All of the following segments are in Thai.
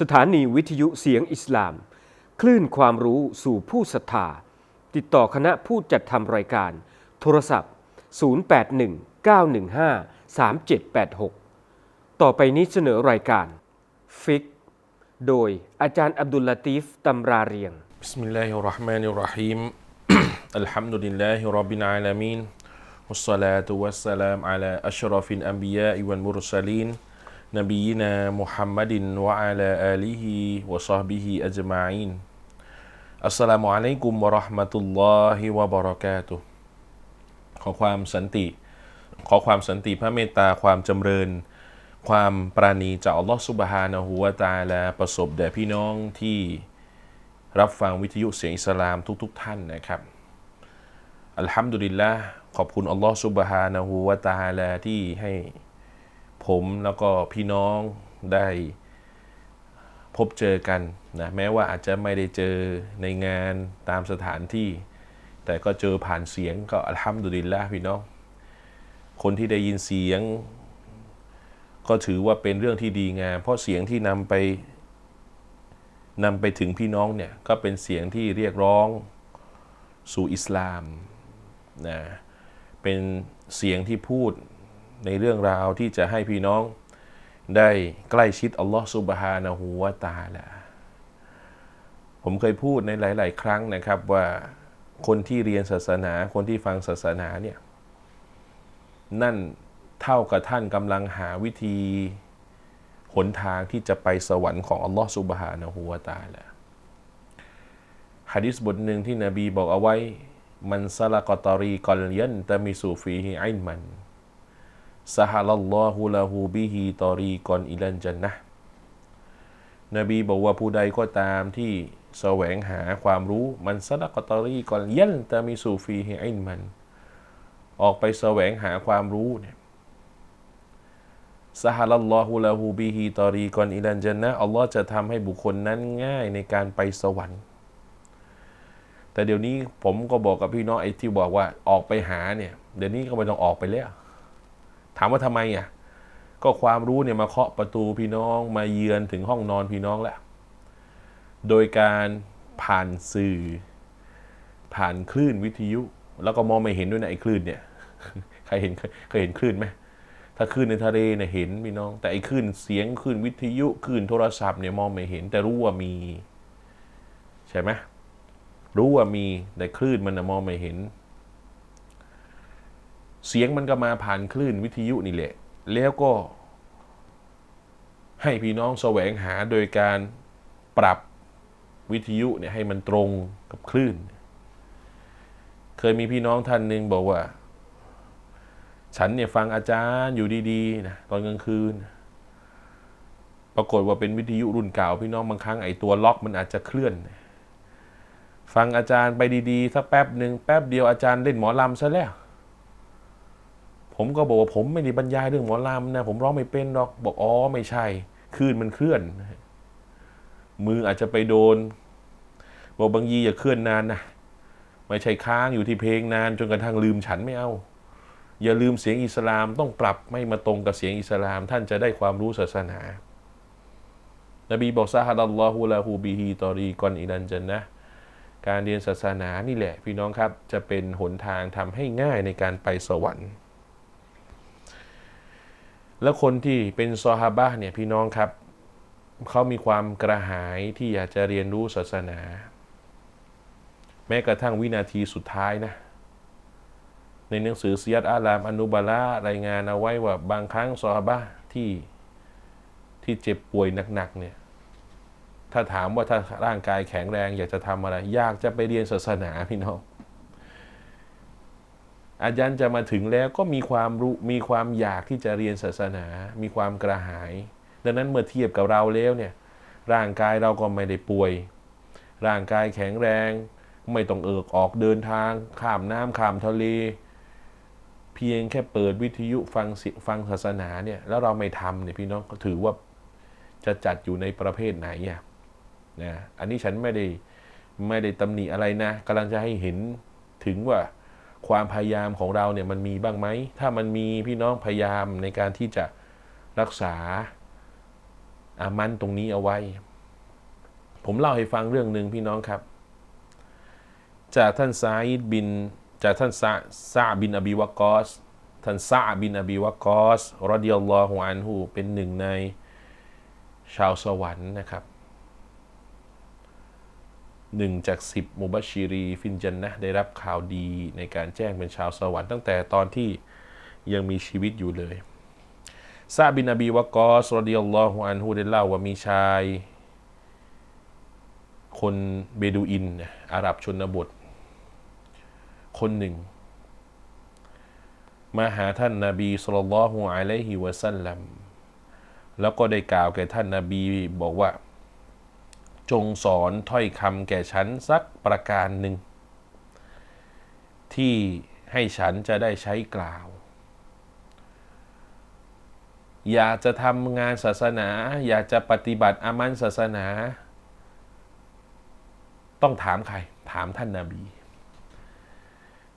สถานีวิทยุเสียงอิสลาม คลื่นความรู้สู่ผู้ศรัทธา ติดต่อคณะผู้จัดทำรายการ โทรศัพท์ 0819153786 ต่อไปนี้เสนอรายการ ฟิก โดยอาจารย์อับดุลลาตีฟตำราเรียง بسم الله الرحمن الرحيم الحمد لله رب العالمين والصلاة والسلام على أشرف الأنبياء والمرسلين نبينا محمد وعلى آله وصحبه أجمعين السلام عليكم ورحمة الله وبركاته ขอความสันติ ขอความสันติพระเมตตาความจำเริญ ความปราณีจากอัลลอฮฺสุบฮานะฮูวะตาลาประสบแด่พี่น้องที่รับฟังวิทยุเสียงอิสลามทุกๆทท่านนะครับ อัลฮัมดุลิลละขอบคุณอัลลอฮฺสุบฮานะฮูวะตาลาที่ให้ ผมแล้วก็พี่น้องได้พบเจอกันนะแม้ว่าอาจจะไม่ได้เจอในงานตามสถานที่ แต่ก็เจอผ่านเสียงก็อัลฮัมดุลิลละพี่น้อง คนที่ได้ยินเสียง ก็ถือว่าเป็นเรื่องที่ดีงาม เพราะเสียงที่นำไปนำไปถึงพี่น้องเนี่ยก็เป็นเสียงที่เรียกร้องสู่อิสลามนะเป็นเสียงที่พูด ในเรื่องราวที่จะให้พี่น้องได้ใกล้ชิดอัลลอฮฺซุบฮานะฮูวะตาละผมเคยพูดในหลาย ๆ ครั้งนะครับว่าคนที่เรียนศาสนา คนที่ฟังศาสนาเนี่ยนั่นเท่ากับท่านกำลังหาวิธีหนทางที่จะไปสวรรค์ของอัลลอฮฺซุบฮานะฮูวะตาละฮะดิษบทหนึ่งที่นบีบอกเอาไว้มันซาลกอตอรีกอลยันตะมิสูฟีฮิอินมัน สฮาลัลลอฮุละฮูบิฮิตอรีกอนอิลันจันนะนบีบอกว่าผู้ใดก็ตามที่แสวงหาความรู้มันซาลกตอรีกอลยันตะมิสูฟีฮิอินมัน ออกไปแสวงหาความรู้เนี่ยสฮาลัลลอฮุละฮูบิฮิตอรีกอนอิลันจันนะอัลลอฮ์จะทำให้บุคคลนั้นง่ายในการไปสวรรค์ แต่เดี๋ยวนี้ผมก็บอกกับพี่น้องไอ้ที่บอกว่าออกไปหาเนี่ย เดี๋ยวนี้ก็ไม่ต้องออกไปแล้ว ถามว่าทำไมอะก็ความรู้เนี่ยมาเคาะประตูพี่น้องมาเยือนถึงห้องนอนพี่น้องแล้วโดยการผ่านสื่อ ผ่านคลื่นวิทยุ แล้วก็มองไม่เห็นด้วยนะไอ้คลื่นเนี่ยใครเห็นเคยเห็นคลื่นไหมถ้าคลื่นในทะเลเนี่ยเห็นพี่น้อง แต่ไอ้คลื่นเสียงคลื่นวิทยุคลื่นโทรศัพท์เนี่ยมองไม่เห็น แต่รู้ว่ามี ใช่ไหมรู้ว่ามีแต่คลื่นมันมองไม่เห็น เสียงมันก็มาผ่านคลื่นวิทยุนี่แหละ แล้วก็ ให้พี่น้องแสวงหาโดยการปรับวิทยุเนี่ยให้มันตรงกับคลื่น เคยมีพี่น้องท่านหนึ่งบอกว่า ฉันเนี่ยฟังอาจารย์อยู่ดีๆนะตอนกลางคืน ปรากฏว่าเป็นวิทยุรุ่นเก่า พี่น้องบางครั้งไอ้ตัวล็อกมันอาจจะเคลื่อน ฟังอาจารย์ไปดีๆสักแป๊บหนึ่งแป๊บเดียวอาจารย์เล่นหมอลำซะแล้ว ผมก็บอกว่าผมไม่ได้บรรยายเรื่องหมอลำนะ ผมร้องไม่เป็นหรอกบอกอ๋อไม่ใช่คลื่นมันเคลื่อน มืออาจจะไปโดน บอกบางยีอย่าเคลื่อนนานนะไม่ใช่ค้างอยู่ที่เพลงนานจนกระทั่งลืมฉันไม่เอาอย่าลืมเสียงอิสลามต้องปรับไม่มาตรงกับเสียงอิสลาม ท่านจะได้ความรู้ศาสนา นบีบอกซาฮัดัลลอฮุละฮูบิฮิตอรีกอนอิลันจันนะการเรียนศาสนานี่แหละ พี่น้องครับจะเป็นหนทางทำให้ง่ายในการไปสวรรค์ แล้วคนที่เป็นซอฮาบะเนี่ยพี่น้องครับ เขามีความกระหายที่อยากจะเรียนรู้ศาสนา แม้กระทั่งวินาทีสุดท้ายนะ ในหนังสือซียัดอาลามอนุบาลารายงานเอาไว้ว่าบางครั้งซอฮาบะที่ที่เจ็บป่วยหนักๆเนี่ย ถ้าถามว่าถ้าร่างกายแข็งแรง อยากจะทำอะไร อยากจะไปเรียนศาสนาพี่น้อง อาจารย์จะมาถึงแล้วก็มีความรู้มีความอยากที่จะเรียนศาสนา มีความกระหาย ดังนั้นเมื่อเทียบกับเราแล้วเนี่ยร่างกายเราก็ไม่ได้ป่วย ร่างกายแข็งแรง ไม่ต้องเอิกออกเดินทาง ข้ามน้ำข้ามทะเล เพียงแค่เปิดวิทยุฟังฟังศาสนาเนี่ยแล้วเราไม่ทำเนี่ยพี่น้องก็ถือว่าจะจัดอยู่ในประเภทไหนอะนะอันนี้ฉันไม่ได้ไม่ได้ตำหนิอะไรนะกำลังจะให้เห็นถึงว่า ความพยายามของเราเนี่ยมันมีบ้างไหม ถ้ามันมีพี่น้องพยายามในการที่จะรักษาอามันตรงนี้เอาไว้ ผมเล่าให้ฟังเรื่องหนึ่งพี่น้องครับ จากท่านซาอิดบิน จากท่านซาซาบินอบีวากอส ท่านซาบินอบีวากอสรดิยัลลอฮุอันฮูเป็นหนึ่งในชาวสวรรค์นะครับ หนึ่งจากสิบมุบัชีรี ฟินจันนะได้รับข่าวดีในการแจ้งเป็นชาวสวรรค์ตั้งแต่ตอนที่ยังมีชีวิตอยู่เลยซาบินอบีวากอสรดิยัลลอฮุอันฮูได้เล่าว่ามีชาย คนเบดูอิน อาหรับชนบท คนหนึ่ง มาหาท่านนาบีสุลต่านละฮ์อะลัยฮิวะสัลลัมแล้วก็ได้กล่าวแก่ท่านนาบีบอกว่า จงสอนถ้อยคำแก่ฉันสักประการหนึ่ง ที่ให้ฉันจะได้ใช้กล่าว อยากจะทำงานศาสนา อยากจะปฏิบัติอามันศาสนา ต้องถามใคร ถามท่านนาบี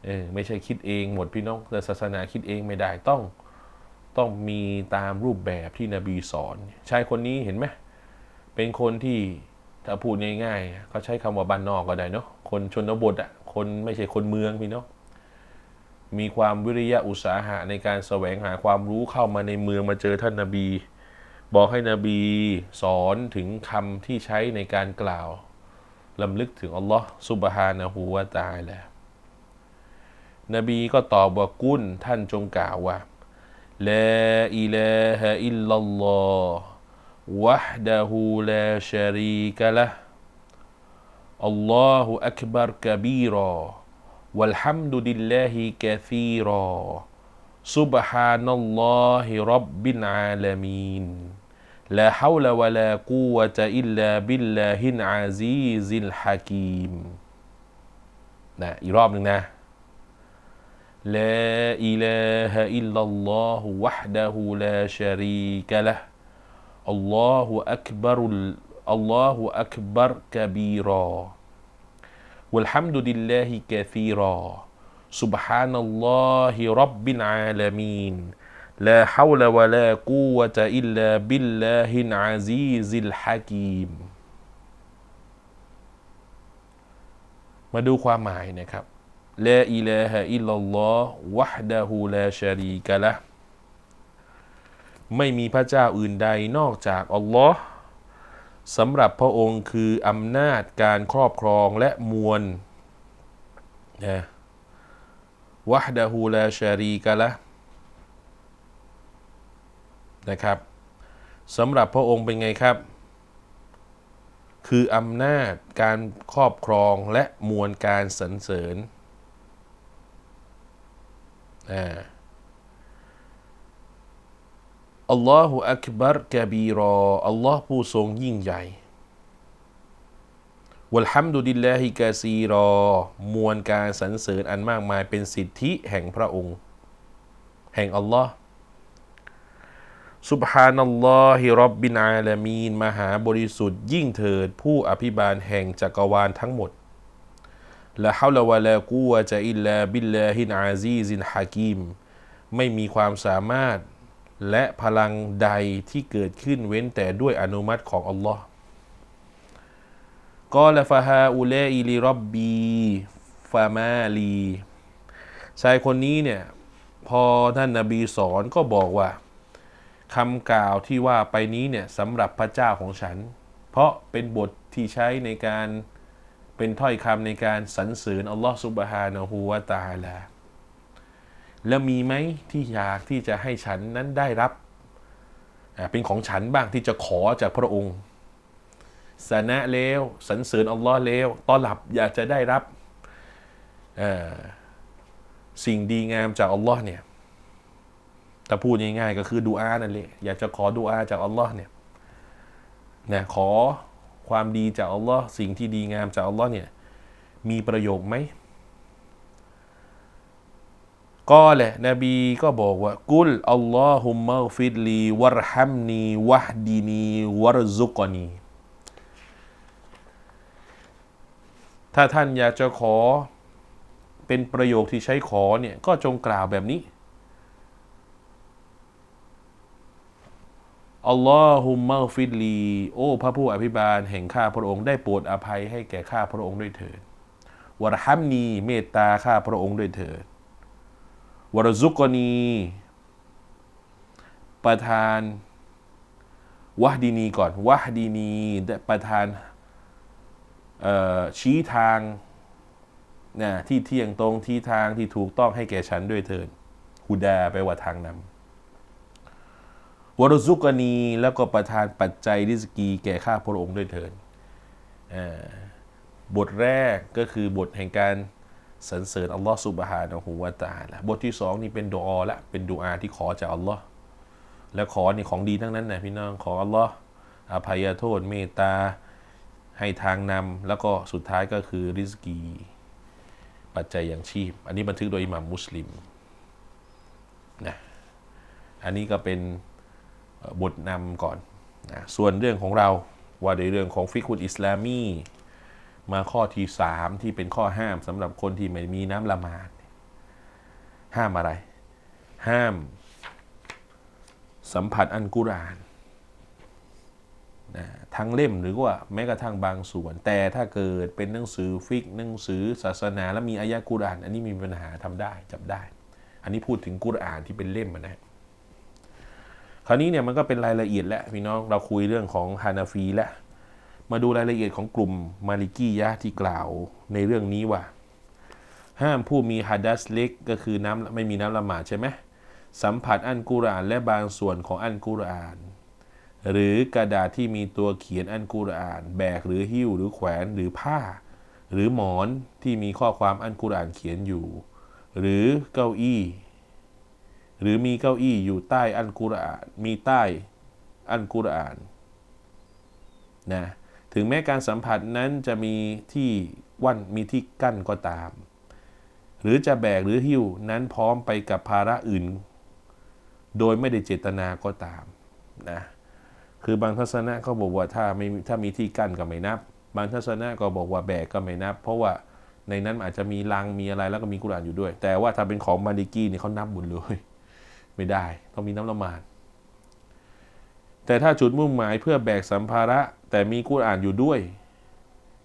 เออไม่ใช่คิดเองหมดพี่น้องแต่ศาสนาคิดเองไม่ได้ต้องต้องมีตามรูปแบบที่นบีสอนชายคนนี้เห็นไหมเป็นคนที่ ถ้าพูดง่ายๆเขาใช้คำว่าบ้านนอกก็ได้เนาะคนชนบทอะคนไม่ใช่คนเมืองพี่เน้องมีความวิริยะอุตสาหะในการแสวงหาความรู้เข้ามาในเมืองมาเจอท่านนาบี บอกให้นบีสอนถึงคำที่ใช้ในการกล่าวลำลึกถึงอัลลอฮ์ซุบฮานะฮูวะตะอาลานบีก็ตอบว่ากุนท่านจงกล่าวว่าลาอิลาฮะอิลลัลลอฮ์ วะฮดะฮูลาชะรีกะละห์อัลลอฮุอักบัรกะบีรอวัลฮัมดุลิลลาฮิกะซีรอซุบฮานัลลอฮิรับบิลอาลามีน ลาฮาวลาวะลากูวะตะอิลลาบิลลาฮินอาซีซิลฮะกีมนะอีกรอบหนึ่งนะลาอิลาฮะอิ ลลัลลอฮุวะฮดะฮูลาชะรีกะละห์อัลลอฮุอักบัรุลอัลลอฮุอักบัรกะบีรอวัลฮัมดุลิลลาฮิกะซีรอ سبحان الله رب العالمين لا حول ولا قوة إلا بالله العزيز الحكيم มาดูความหมายนะครับลาอิลาฮะอิ ไม่มีพระเจ้าอื่นใดนอกจากอัลลอฮ์สำหรับพระองค์คืออำนาจการครอบครองและมวลนะวะฮดะฮูลาชารีกะละนะครับสำหรับพระองค์เป็นไงครับ คืออำนาจการครอบครองและมวลการสรรเสริญอ่า อัลลอฮฺอักบัรกะบีรออัลลอฮ์ผู้ทรงยิ่งใหญ่วัลฮัมดุลิลลาฮิกาซีรอ มวลการสรรเสริญอันมากมายเป็นสิทธิแห่งพระองค์ แห่งอัลลอฮ์สุบฮานัลลอฮิรับบินอาลามีน มหาบริสุทธิ์ยิ่งเถิด ผู้อภิบาลแห่งจักรวาลทั้งหมดละฮาวลาวะลากูวะจะอิลลาบิลลาฮินอาซีซินฮากิมไม่มีความสามารถ และพลังใดที่เกิดขึ้นเว้นแต่ด้วยอนุมัติของอัลลอฮ์กอลฟาฮาอุเลอิลิรบบีฟามาลีชายคนนี้เนี่ย พอท่านนาบีสอนก็บอกว่าคำกล่าวที่ว่าไปนี้เนี่ยสำหรับพระเจ้าของฉัน เพราะเป็นบทที่ใช้ในการเป็นถ้อยคำในการสรรเสริญอัลลอฮ์ซุบฮานะฮูวะตาลา แล้วมีไหมที่อยากที่จะให้ฉันนั้นได้รับ เป็นของฉันบ้างที่จะขอจากพระองค์สนะแล้วสรรเสริญอัลลอฮ์แล้วตอนรับอยากจะได้รับสิ่งดีงามจากอัลลอฮ์เนี่ยถ้าพูดง่ายๆก็คือดูอานั่นแหละอยากจะขอดูอาจากอัลลอฮ์เนี่ยนะขอความดีจากอัลลอฮ์สิ่งที่ดีงามจากอัลลอฮ์เนี่ยมีประโยชน์ไหม ก็แหละนบีก็บอกว่า กุลอัลลอฮุมมะฟิดลีวะรฮัมนีวะฮดีนีวะรซุกนีถ้าท่านอยากจะขอเป็นประโยคที่ใช้ขอเนี่ย ก็จงกล่าวแบบนี้อัลลอฮุมมัฟิดลีโอ้พระผู้อภิบาลแห่งข้าพระองค์ได้โปรดอภัยให้แก่ข้าพระองค์ด้วยเถิดวรฮัมนีเมตตาข้าพระองค์ด้วยเถิด วรซุกนีประทานวะดีนีก่อนวะดีนีประทานชี้ทางนะที่เที่ยงตรงที่ทางที่ถูกต้องให้แก่ฉันด้วยเถิดฮุดาไปว่าทางนำวรซุกนีแล้วก็ประทานปัจจัยริสกีแก่ข้าพระองค์ด้วยเถิดบทแรกก็คือบทแห่งการ สรรเสริญอัลลอฮ์สุบฮานะฮูวาตาลาบทที่สองนี่เป็นดูอาละเป็นดูอาที่ขอจากอัลลอฮ์แล้วขอนี่ของดีทั้งนั้นนะพี่น้องขออัลลอฮ์อภัยโทษเมตตาให้ทางนำแล้วก็สุดท้ายก็คือริสกีปัจจัยอย่างชีพ อันนี้บันทึกโดยอิหม่ามมุสลิมนะอันนี้ก็เป็นบทนำก่อนนะส่วนเรื่องของเราว่าในเรื่องของฟิกุลอิสลามี มาข้อที่สามที่เป็นข้อห้ามสำหรับคนที่ไม่มีน้ำละหมาด ห้ามอะไร ห้าม สัมผัสอันกุรอานนะทั้งเล่มหรือว่าแม้กระทั่งบางส่วน แต่ถ้าเกิดเป็นหนังสือฟิกหนังสือศาสนา แล้วมีอายะกุรอาน อันนี้มีปัญหาทำได้จับได้ อันนี้พูดถึงกุรอานที่เป็นเล่มอะนะคราวนี้เนี่ยมันก็เป็นรายละเอียดแล้วพี่น้องเราคุยเรื่องของฮานาฟีแล้ว มาดูรายละเอียดของกลุ่มมาลิกียะที่กล่าวในเรื่องนี้ว่า ห้ามผู้มีฮัดัสเล็กก็คือน้ำไม่มีน้ำละหมาดใช่ไหมสัมผัสอันกุรอานและบางส่วนของอันกุรอาน หรือกระดาษที่มีตัวเขียนอันกุรอาน แบกหรือหิ้วหรือแขวนหรือผ้า หรือหมอนที่มีข้อความอันกุรอานเขียนอยู่ หรือเก้าอี้ หรือมีเก้าอี้อยู่ใต้อันกุรอาน มีใต้อันกุรอานนะ ถึงแม้การสัมผัสนั้นจะมีที่วันมีที่กั้นก็ตาม หรือจะแบกหรือหิ้วนั้นพร้อมไปกับภาระอื่น โดยไม่ได้เจตนาก็ตามนะคือบางทัศนะเขาบอกว่าถ้าไม่ถ้ามีที่กั้นก็ไม่นับ บางทัศนะก็บอกว่าแบกก็ไม่นับ เพราะว่าในนั้นอาจจะมีลังมีอะไรแล้วก็มีกุรานอยู่ด้วย แต่ว่าถ้าเป็นของมาลิกี้นี่เขานับหมดเลยไม่ได้ต้องมีน้ำละมาดแต่ถ้าจุดมุ่งหมายเพื่อแบกสัมภาระ แต่มีกุรอานอยู่ด้วย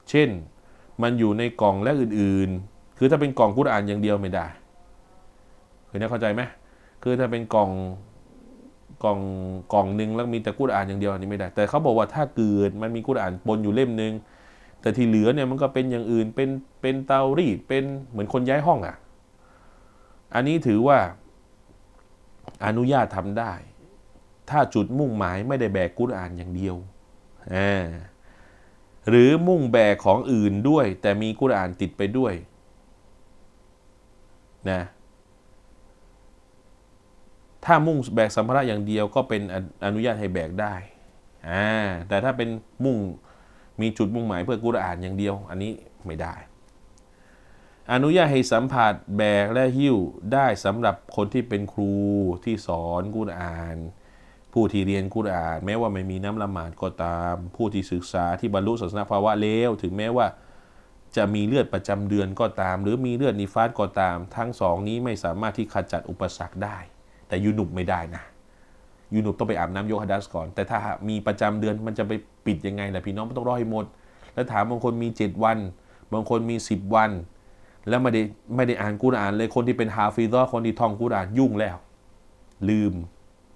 เช่น มันอยู่ในกล่องและอื่นๆ คือถ้าเป็นกล่องกุรอานอย่างเดียวไม่ได้คือเนี่ยเข้าใจไหมคือถ้าเป็นกล่องกล่องกล่องหนึ่งแล้วมีแต่กุรอานอย่างเดียวอันนี้ไม่ได้ แต่เขาบอกว่าถ้าเกิดมันมีกุรอานปนอยู่เล่มหนึ่งแต่ที่เหลือเนี่ยมันก็เป็นอย่างอื่นเป็นเป็นเตารีดเป็นเหมือนคนย้ายห้องอะ อันนี้ถือว่าอนุญาตทำได้ ถ้าจุดมุ่งหมายไม่ได้แบกกุรอานอย่างเดียว หรือมุ่งแบกของอื่นด้วย แต่มีกุรอานติดไปด้วยนะถ้ามุ่งแบกสัมภาระอย่างเดียวก็เป็นอนุญาตให้แบกได้อ่าแต่ถ้าเป็นมุ่งมีจุดมุ่งหมายเพื่อกุรอานอย่างเดียว อันนี้ไม่ได้ อนุญาตให้สัมผัสแบกและหิ้วได้สำหรับคนที่เป็นครูที่สอนกุรอาน ผู้ที่เรียนกุรอานแม้ว่าไม่มีน้ำละหมาดก็ตาม ผู้ที่ศึกษาที่บรรลุศาสนาภาวะแล้วถึงแม้ว่าจะมีเลือดประจำเดือนก็ตาม หรือมีเลือดนิฟาสก็ตาม ทั้งสองนี้ไม่สามารถที่ขจัดอุปสรรคได้ แต่ยูนุบไม่ได้นะยูนุบต้องไปอาบน้ำโยฮัดัสก่อน แต่ถ้ามีประจำเดือนมันจะไปปิดยังไงล่ะพี่น้องไม่ต้องรอให้หมด แล้วถามบางคนมี 7 วัน บางคนมี 10 วัน แล้วไม่ได้ไม่ได้อ่านกุรอานเลยคนที่เป็นฮาฟิซอคนที่ท่องกุรอานยุ่งแล้ว ลืม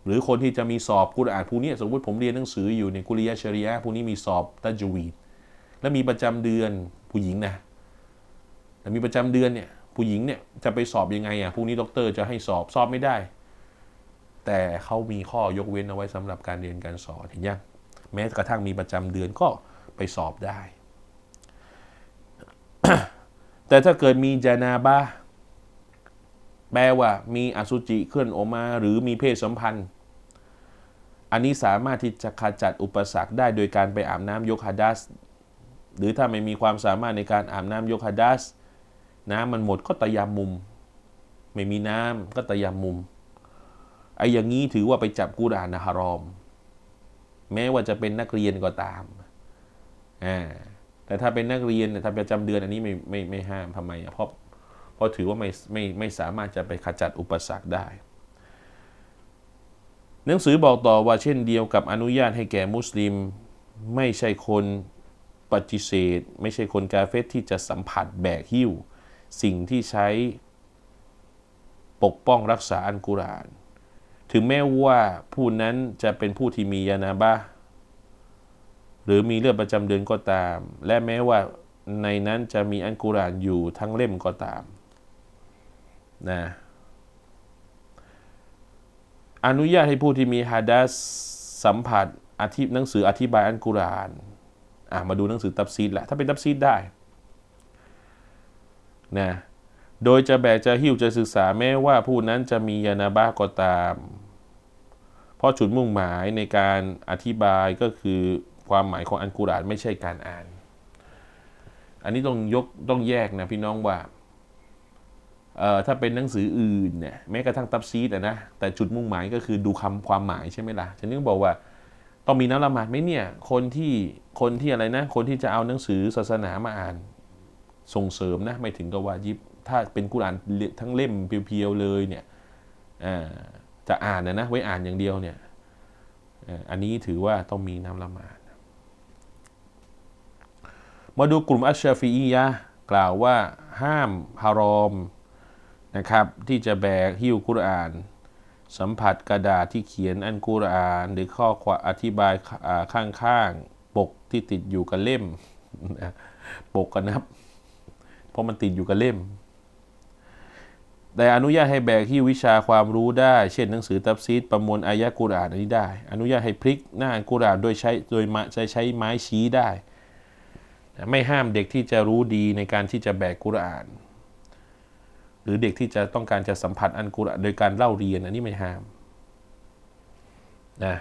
หรือคนที่จะมีสอบกุรอานผู้นี้สมมติผมเรียนหนังสืออยู่ในกุริยะชริยะผู้นี้มีสอบตัจวีดแล้วมีประจำเดือนผู้หญิงนะแล้วมีประจำเดือนเนี่ยผู้หญิงเนี่ยจะไปสอบยังไงอะพรุ่งนี้ด็อกเตอร์จะให้สอบสอบไม่ได้ แต่เขามีข้อยกเว้นเอาไว้สำหรับการเรียนการสอนเห็นยังแม้กระทั่งมีประจำเดือนก็ไปสอบได้ แต่ถ้าเกิดมีจานาบาแปลว่ามีอสุจิเคลื่อนออกมา หรือมีเพศสัมพันธ์ อันนี้สามารถที่จะขจัดอุปสรรคได้โดยการไปอาบน้ำยกฮัดัสหรือถ้าไม่มีความสามารถในการอาบน้ำยกฮัดัสน้ำมันหมดก็ตะยามมุม ไม่มีน้ำก็ตะยามมุมไอ้อย่างนี้ถือว่าไปจับกุรานนะฮารอม แม้ว่าจะเป็นนักเรียนก็ตามอ่าแต่ถ้าเป็นนักเรียนเนี่ยถ้าประจำเดือนอันนี้ไม่ไม่ไม่ห้ามทำไมอะเพราะเพราะถือว่าไม่ไม่ไม่สามารถจะไปขจัดอุปสรรคได้ หนังสือบอกต่อว่าเช่นเดียวกับอนุญาตให้แก่มุสลิม ไม่ใช่คนปฏิเสธ ไม่ใช่คนกาเฟตที่จะสัมผัสแบกหิ้ว สิ่งที่ใช้ปกป้องรักษาอันกุรอาน ถึงแม้ว่าผู้นั้นจะเป็นผู้ที่มียานาบะห์หรือมีเลือดประจำเดือนก็ตาม และแม้ว่าในนั้นจะมีอันกุรอานอยู่ทั้งเล่มก็ตามนะ อนุญาตให้ผู้ที่มีฮะดัสสัมผัสอธิหนังสืออธิบายอันกุรอานอะมาดูหนังสือตับซีดแหละถ้าเป็นตับซีดได้นะโดยจะแบกจะหิ้วจะศึกษาแม้ว่าผู้นั้นจะมียานาบะห์ก็ตาม เพราะจุดมุ่งหมายในการอธิบายก็คือความหมายของอันกุรอานไม่ใช่การอ่าน อันนี้ต้องยกต้องแยกนะพี่น้องว่า ถ้าเป็นหนังสืออื่นเนี่ยแม้กระทั่งตับซีดนะแต่จุดมุ่งหมายก็คือดูคำความหมายใช่ไหมล่ะฉันนึกบอกว่าต้องมีน้ำละหมาดไหมเนี่ยคนที่คนที่อะไรนะ คนที่จะเอาหนังสือศาสนามาอ่านส่งเสริมนะไม่ถึงกับวาญิบ ถ้าเป็นกุรานทั้งเล่มเพียวๆเลยเนี่ยจะอ่านนะนะไว้อ่านอย่างเดียวเนี่ยอันนี้ถือว่าต้องมีน้ำละหมาดมาดูกลุ่มอัชชาฟียะกล่าวว่าห้ามฮารอม นะครับ ที่จะแบกหิ้วกุรอาน สัมผัสกระดาษที่เขียนอันกุรอาน หรือข้อความอธิบายข้างๆปกที่ติดอยู่กับเล่มปกกันนะครับเพราะมันติดอยู่กับเล่ม แต่อนุญาตให้แบกหิ้ววิชาความรู้ได้ เช่นหนังสือตับซีดประมวลอายะกุรอานอันนี้ได้ อนุญาตให้พลิกหน้ากุรอานโดยใช้โดยมาใช้ใช้ไม้ชี้ได้ ไม่ห้ามเด็กที่จะรู้ดีในการที่จะแบกกุรอาน หรือเด็กที่จะต้องการจะสัมผัสอันกุรอานโดยการเล่าเรียนอันนี้ไม่ห้ามนะ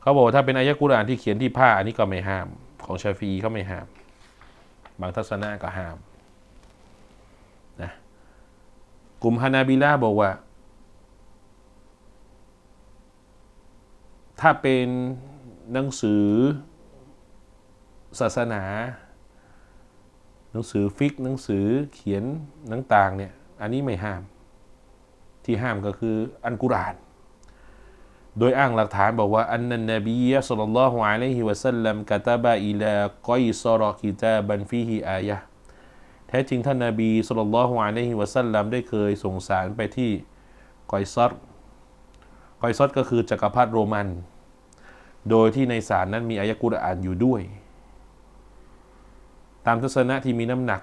เขาบอกว่าถ้าเป็นอายะกุรอานที่เขียนที่ผ้าอันนี้ก็ไม่ห้าม ของชาฟีเขาไม่ห้าม บางทัศนะก็ห้ามนะกลุ่มฮานาบิล่าบอกว่า ถ้าเป็นหนังสือศาสนา หนังสือฟิกหนังสือเขียนต่างๆเนี่ย อันนี้ไม่ห้าม ที่ห้ามก็คืออันกุราน โดยอ้างหลักฐานบอกว่าอันนันนบีสัลลัลลอฮุอะลัยฮิวะสัลลัมกะตะบะอิลากอยซอรอกิตาบันฟีฮิอายะแท้จริงท่านนบีสัลลัลลอฮุอะลัยฮิวะสัลลัมได้เคยส่งสารไปที่กอยซอรกอยซอรก็คือจักรพรรดิโรมัน โดยที่ในสารนั้นมีอายะกุรอานอยู่ด้วย ตามทัศนะที่มีน้ำหนัก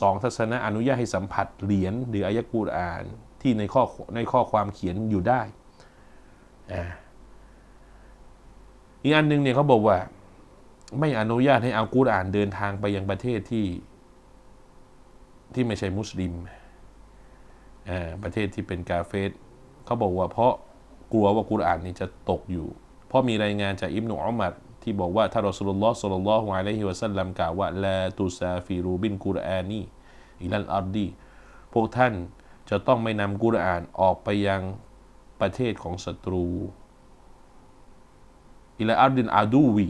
สองทัศนะอนุญาตให้สัมผัสเหรียญหรืออายะกุรอานที่ในข้อในข้อความเขียนอยู่ได้อีกอันหนึ่งเนี่ยเขาบอกว่า ไม่อนุญาตให้อากุรอานเดินทางไปยังประเทศที่ ที่ไม่ใช่มุสลิมประเทศที่เป็นกาเฟสเขาบอกว่าเพราะกลัวว่ากุรอานนี่จะตกอยู่ เพราะมีรายงานจากอิบนุอุมัร ที่บอกว่าถ้ารอสุลลอฮ์สุลลัลลอฮุอะลัยฮิวะสัลลัมกล่าวว่าลาตุซาฟิรูบินกุรอานีอิลัลอัรดีพวกท่านจะต้องไม่นำกุรอานออกไปยังประเทศของศัตรูอิลาอัรดินอาดูวี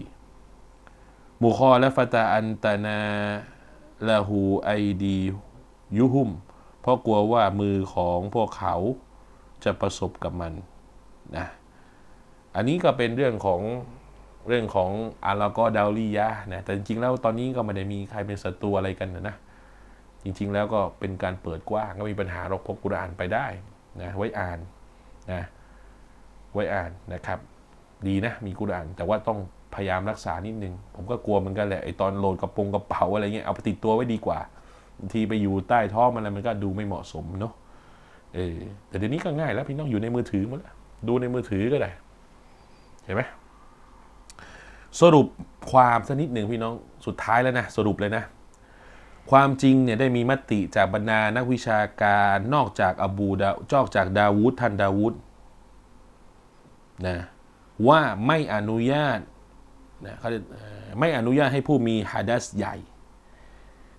มุคอและฟตาอันตานาละหูไอดียุหุม เพราะกลัวว่ามือของพวกเขาจะประสบกับมันนะอันนี้ก็เป็นเรื่องของ เรื่องของอาลากอดาวลียะนะแต่จริงๆแล้วตอนนี้ก็ไม่ได้มีใครเป็นศัตรูอะไรกันนะนะจริง ๆ แล้วก็เป็นการเปิดกว้างก็มีปัญหาเราพกกุรอานไปได้นะไว้อ่านนะไว้อ่านนะครับ ดีนะมีกุรอาน แต่ว่าต้องพยายามรักษานิดนึง ผมก็กลัวเหมือนกันแหละไอตอนโหลดกระโปรงกระเป๋าอะไรเงี้ยเอาไปติดตัวไว้ดีกว่าบางทีไปอยู่ใต้ท้องมันอะไรมันก็ดูไม่เหมาะสมเนาะเออแต่เดี๋ยวนี้ก็ง่ายแล้วพี่น้องอยู่ในมือถือหมดแล้วดูในมือถือก็ได้เห็นไหม สรุปความสักนิดหนึ่งพี่น้องสุดท้ายแล้วนะ สรุปเลยนะ ความจริงเนี่ยได้มีมติจากบรรดานักวิชาการนอกจากอบูดาจอกจากดาวูดท่านดาวูดนะว่าไม่อนุญาตนะเขาไม่อนุญาตให้ผู้มีฮะดัสใหญ่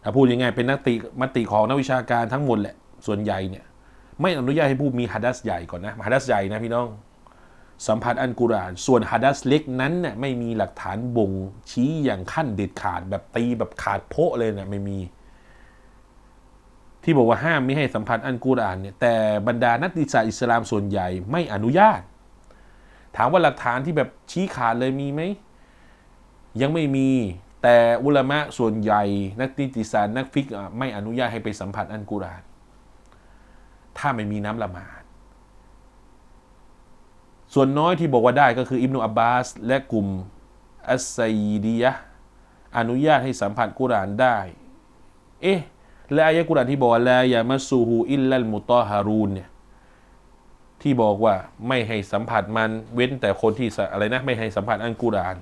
ถ้าพูดยังไงเป็นนักติมติของนักวิชาการทั้งหมดแหละส่วนใหญ่เนี่ยไม่อนุญาตให้ผู้มีฮะดัสใหญ่ก่อนนะฮะดัสใหญ่นะพี่น้อง สัมผัสอันกุรอาน ส่วนฮะดัสเล็กนั้นเน่ยไม่มีหลักฐานบ่งชี้อย่างขั้นเด็ดขาดแบบตีแบบขาดโพะเลยเนี่ยไม่มี ที่บอกว่าห้ามไม่ให้สัมผัสอันกุรอานเนี่ยแต่บรรดานักวิชาอิสลามส่วนใหญ่ไม่อนุญาต ถามว่าหลักฐานที่แบบชี้ขาดเลยมีไหมยังไม่มีแต่อุลามะส่วนใหญ่นักนิติศาสตร์นักฟิกไม่อนุญาตให้ไปสัมผัสอันกุราน ถ้าไม่มีน้ำละหมาด ส่วนน้อยที่บอกว่าได้ก็คืออิบนุอับบาส และกลุ่มอัสไซดียะอนุญาตให้สัมผัสกุรานได้ เอ๊ะ และอายะกุรานที่บอกว่าลายามาซูฮูอิลลัลมุตอฮารูนเนี่ยที่บอกว่าไม่ให้สัมผัสมันเว้นแต่คนที่อะไรนะไม่ให้สัมผัสอันกุราน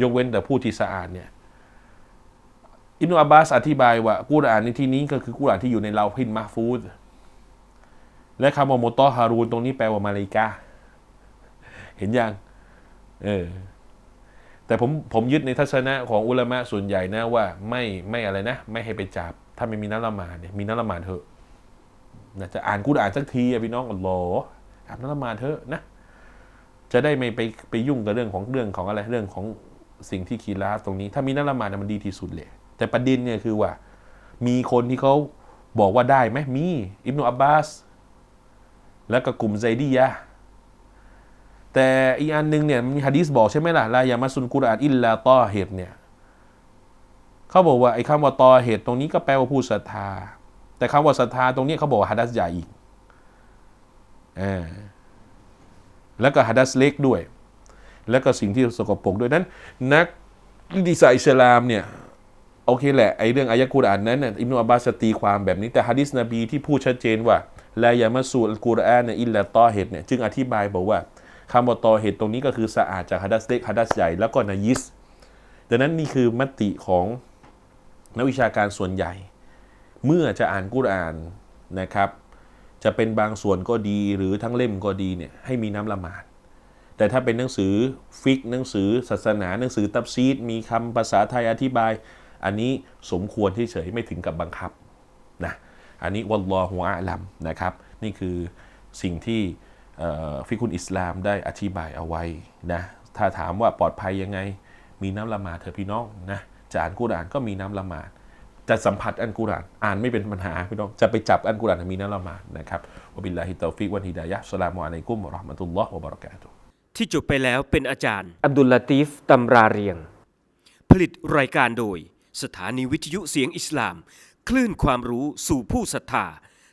ยกเว้นแต่ผู้ที่สะอาดเนี่ยอิบนุอับบาสอธิบายว่ากุรานในที่นี้ก็คือกุรานที่อยู่ในเราพินมาฟูดและคำว่ามุตอฮารูนตรงนี้แปลว่ามาเลายกา เห็นยังเออแต่ผมผมยึดในทัศนะของอุลามะส่วนใหญ่นะว่า ไม่ไม่อะไรนะ ไม่ให้ไปจับ ถ้าไม่มีน้ำละหมาดเนี่ยมีน้ำละหมาดเถอะนะจะอ่านกุรอานสักทีอะพี่น้องอัลลอฮ์อ่านน้ำละหมาดเถอะนะจะได้ไม่ไปไปยุ่งกับเรื่องของเรื่องของอะไรเรื่องของสิ่งที่คีราฟตรงนี้ ถ้ามีน้ำละหมาดเนี่ยมันดีที่สุดเลยแต่ประเด็นเนี่ยคือว่า มีคนที่เขาบอกว่าได้ไหมมีอิบนุอับบาส แล้วก็กลุ่มไซดียะ แต่อีกอันหนึงเนี่ยมีฮะดีษบอกใช่ไหมล่ะลายามาซุนกุรอานอิลลาตอเฮดเนี่ยเขาบอกว่าไอ้คำว่าตอเฮดตรงนี้ก็แปลว่าผู้ศรัทธา แต่คำว่าศรัทธาตรงนี้เขาบอกว่าฮัดัสใหญ่อีกอ่าแล้วก็ฮัดัสเล็กด้วย แล้วก็สิ่งที่สกปรกด้วยนั้น นักนิติศาสตร์อิสลามเนี่ยโอเคแหละไอ้เรื่องอายะกุรอานนั้นน่ะอิบนุอับบาสตีความแบบนี้แต่ฮะดิษนบีที่พูดชัดเจนว่าลายามาสูลกุรอานอิลลาตอเฮดเนี่ยจึงอธิบายบอกว่า คำว่าตอเฮดตรงนี้ก็คือสะอาดจากฮัดัสเล็กฮัดัสใหญ่แล้วก็นายิสดังนั้นนี่คือมติของนักวิชาการส่วนใหญ่ เมื่อจะอ่านกุรอานนะครับ จะเป็นบางส่วนก็ดีหรือทั้งเล่มก็ดีเนี่ยให้มีน้ำละหมาด แต่ถ้าเป็นหนังสือฟิกหนังสือศาสนาหนังสือตับซีดมีคำภาษาไทยอธิบาย อันนี้สมควรที่เฉยไม่ถึงกับบังคับนะอันนี้วัลลอฮุอาลัมนะครับ นี่คือสิ่งที่ ฟิกุลอิสลามได้อธิบายเอาไว้นะถ้าถามว่าปลอดภัยยังไง มีน้ำละหมาดเถอะพี่น้องนะจะอ่านกุรอานก็มีน้ำละหมาดจะสัมผัสอันกุรอานอ่านไม่เป็นปัญหาพี่น้องจะไปจับอันกุรอานมีน้ำละหมาดนะครับวะบิลลาฮิตตอฟิกวันฮิดายะฮ์อัสสลามุอะลัยกุมวะเราะห์มะตุลลอฮ์วะบะเราะกาตุฮ์ที่จบไปแล้วเป็นอาจารย์ อับดุลลาตีฟตำราเรียง ผลิตรายการโดย สถานีวิทยุเสียงอิสลาม คลื่นความรู้สู่ผู้ศรัทธา